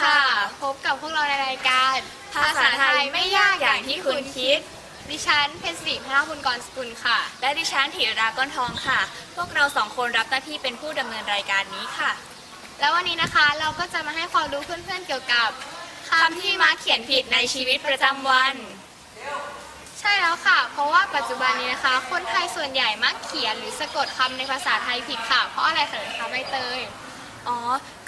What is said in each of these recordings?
ค่ะ พบกับพวกเราในรายการ ภาษาไทยไม่ยากอย่างที่คุณคิด ดิฉันเพชรศรีพระคุณกรสกุลค่ะ และดิฉันธีราก้อนทองค่ะ พวกเราสองคนรับหน้าที่เป็นผู้ดำเนินรายการนี้ค่ะ แล้ววันนี้นะคะเราก็จะมาให้ความรู้เพื่อนๆเกี่ยวกับคำที่มักเขียนผิดในชีวิตประจำวัน ใช่แล้วค่ะ เพราะว่าปัจจุบันนี้นะคะ คนไทยส่วนใหญ่มักเขียนหรือสะกดคำในภาษาไทยผิดค่ะ เพราะอะไรคะคะใบเตย อ๋อ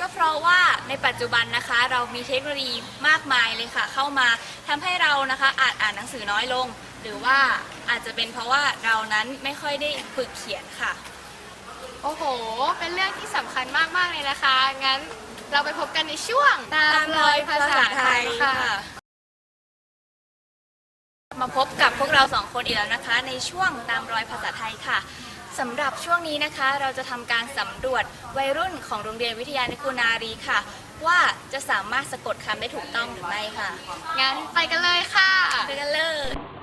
ก็เพราะว่าในปัจจุบันนะคะเรามีเทคโนโลยีมากมายเลยค่ะ เข้ามาทำให้เรานะคะอาจอ่านหนังสือน้อยลง หรือว่าอาจจะเป็นเพราะว่าเรานั้นไม่ค่อยได้ฝึกเขียนค่ะ โอ้โห เป็นเรื่องที่สำคัญมากๆเลยนะคะ งั้นเราไปพบกันในช่วงตามรอยภาษาไทยค่ะ มาพบกับพวกเราสองคนอีกแล้วนะคะ ในช่วงตามรอยภาษาไทยค่ะ สำหรับช่วงนี้นะคะ เราจะทำการสำรวจวัยรุ่นของโรงเรียนวิทยานิกุลนารีค่ะ ว่าจะสามารถสะกดคำได้ถูกต้องหรือไม่ค่ะ งั้นไปกันเลยค่ะ ไปกันเลย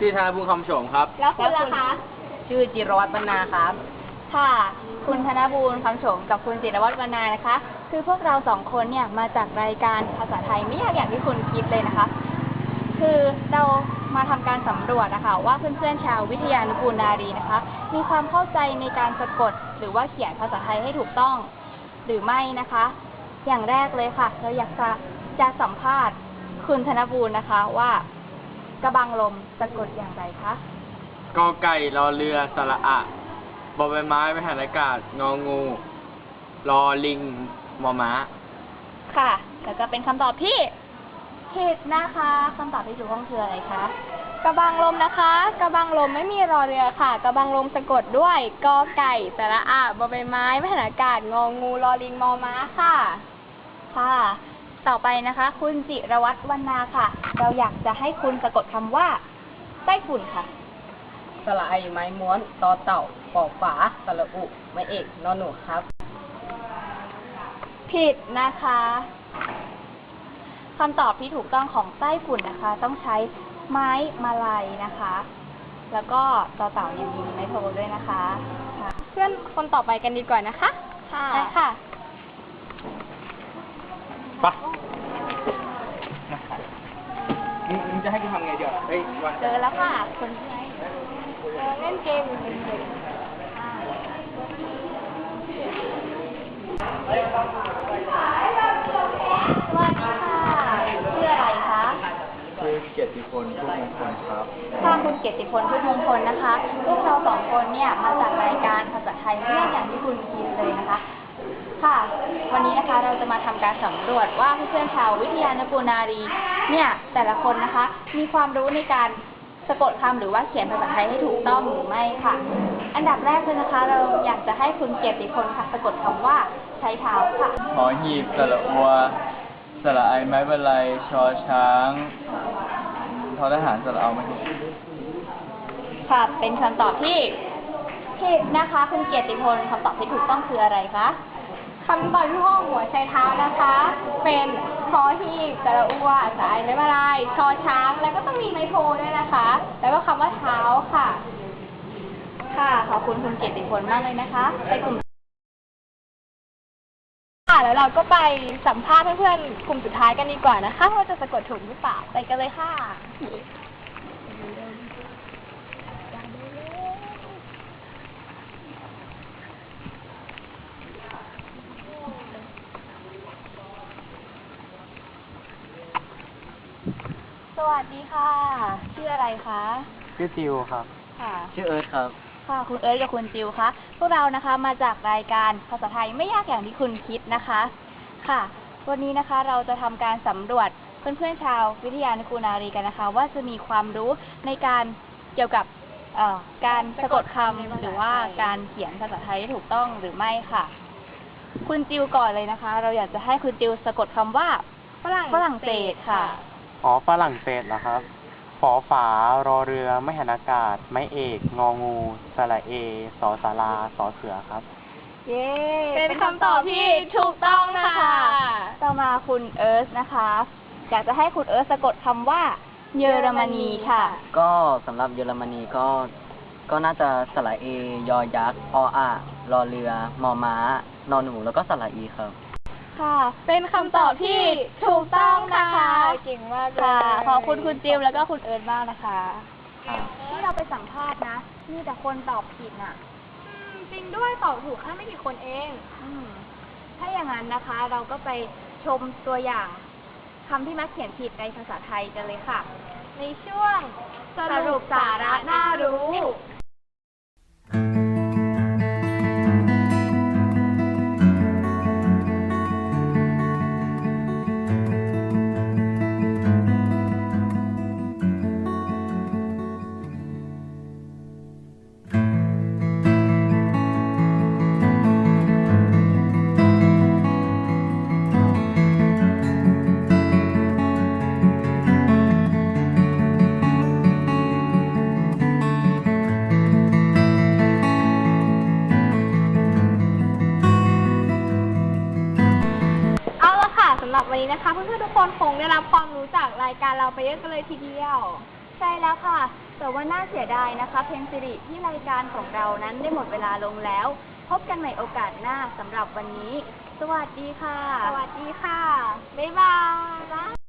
ชื่อธนบุญคำโฉมครับ แล้วคุณล่ะคะชื่อจิรวัตรบรรณาครับ ค่ะ คุณธนบูรณ์คำโฉมกับคุณจิรวัตรบรรณานะคะ คือพวกเราสองคนเนี่ยมาจากรายการภาษาไทยไม่ยากอย่างที่คุณคิดเลยนะคะ คือเรามาทำการสำรวจนะคะว่าเพื่อนๆชาววิทยานุกูลนารีนะคะ มีความเข้าใจในการสะกด หรือว่าเขียนภาษาไทยให้ถูกต้อง หรือไม่นะคะ อย่างแรกเลยค่ะ เราอยากจะจะสัมภาษณ์ คุณธนบูรณ์นะคะว่า กระบังลมสะกดอย่างไรคะ กอไก่รอเรือสระอะบอใบไม้ไม่หันอากาศ งองู รอลิงมอม้า ค่ะ แล้วก็เป็นคำตอบที่ผิดนะคะคำตอบที่ถูกต้องคืออะไรคะ กระบังลมนะคะ กระบังลมไม่มีรอเรือค่ะ กระบังลมสะกดด้วยกอไก่สระอะบอใบไม้ไม่หันอากาศงองูรอลิงมอม้าค่ะ ค่ะ ต่อไปนะคะ คุณจิรวัตรวรรณาค่ะ เราอยากจะให้คุณสะกดคำว่าไต้ฝุ่นค่ะสระไอไม้ม้วนตอเต่าปอฝาสระอุไม้เอกนอนหนูครับ ผิดนะคะคำตอบที่ถูกต้องของไต้ฝุ่นนะคะ ต้องใช้ไม้มาลัยนะคะ แล้วก็ต่อเต่าเนี่ยมีไม้โทด้วยนะคะค่ะเพื่อนคนต่อไปกันดีกว่านะคะ ค่ะได้ค่ะ ปะมึงมึง จะให้กูทำไงเดี๋ยวเฮ้ยวันเจอแล้วค่ะคนที่ไหนเจอเล่นเกมอยู่เฉยๆอ่าสวัสดีค่ะชื่ออะไรคะคือเกียรติพลทุกมงคลครับ ค่ะคุณเกียรติพลพุทธมงคลนะคะ พวกเราสองคนเนี่ยมาจากรายการภาษาไทยไม่ยากอย่างที่คุณคิดเลยนะคะ ค่ะ วันนี้นะคะเราจะมาทำการสำรวจว่าเพื่อนๆชาววิทยานกูลนารีเนี่ยแต่ละคนนะคะ มีความรู้ในการสะกดคำหรือว่าเขียนภาษาไทยให้ถูกต้องหรือไม่ค่ะ อันดับแรกเลยนะคะ เราอยากจะให้คุณเกียรติพลค่ะสะกดคำว่าใช้เท้าค่ะหอหีบสระอัวสระไอไม้บรรลัยชอช้างทอทหารสระเอาไม่ถูกค่ะเป็นคำตอบที่ผิดนะคะ คุณเกียรติพลคำตอบที่ถูกต้องคืออะไรคะ คำตอบที่ห้องหัวใช้เท้านะคะ เป็นคอหีบสระอัวสายไม้มาลายชอช้าง แล้วก็ต้องมีไม้โทด้วยนะคะ แล้วก็คำว่าเท้าค่ะ ค่ะขอบคุณคุณเกียรติพลมากเลยนะคะไปกลุ่มค่ะแล้วเราก็ไปสัมภาษณ์เพื่อนๆกลุ่มสุดท้ายกันดีกว่านะคะว่าจะสะกดถูกหรือเปล่าไปกันเลยค่ะ สวัสดีค่ะ ชื่ออะไรคะชื่อติวครับ ค่ะ ชื่อเอิร์ธครับ ค่ะ คุณเอิร์ธกับคุณจิวคะพวกเรานะคะมาจากรายการภาษาไทยไม่ยากอย่างที่คุณคิดนะคะ ค่ะ วันนี้นะคะเราจะทำการสำรวจเพื่อนๆชาววิทยานุกูลนารีกันนะคะ ว่าจะมีความรู้ในการเกี่ยวกับเอ่อการสะกดคำหรือว่าการเขียนภาษาไทยได้ถูกต้องหรือไม่ค่ะ คุณจิวก่อนเลยนะคะ เราอยากจะให้คุณจิวสะกดคำว่าฝรั่งฝรั่งเศสค่ะ อ๋อฝรั่งเศสเหรอครับ ฝอฝารอเรือไม่หันอากาศ ไม้เอก งองูสระเอสอสาราสอเสือครับ เย้เป็นคำตอบที่ถูกต้องนะคะ ต่อมาคุณเอิร์ธนะคะ อยากจะให้คุณเอิร์ธสะกดคำว่า เยอรมนีค่ะ ก็สำหรับเยอรมนีก็ ก็น่าจะสระเอ ยอยักษ์ออ่ารอเรือ มอม้า นอนหนู แล้วก็สระอีครับ ค่ะ เป็นคำตอบที่ถูกต้องนะคะ เก่งมากค่ะ ขอบคุณคุณจิมแล้วก็คุณเอิร์ธมากนะคะ ที่เราไปสัมภาษณ์นะ มีแต่คนตอบผิดน่ะ จริงด้วยตอบถูกแค่ไม่กี่คนเองอืมถ้าอย่างนั้นนะคะ เราก็ไปชมตัวอย่างคำที่มักเขียนผิดในภาษาไทยกันเลยค่ะ ในช่วงสรุปสาระน่ารู้ รับวันนี้นะคะเพื่อนๆทุกคนคงได้รับความรู้จากรายการเราไปเยอะกันเลยทีเดียว ใช่แล้วค่ะ แต่ว่าน่าเสียดายนะคะ เพลงสิริที่รายการของเรานั้นได้หมดเวลาลงแล้ว พบกันใหม่โอกาสหน้าสำหรับวันนี้ สวัสดีค่ะ สวัสดีค่ะ บ๊ายบาย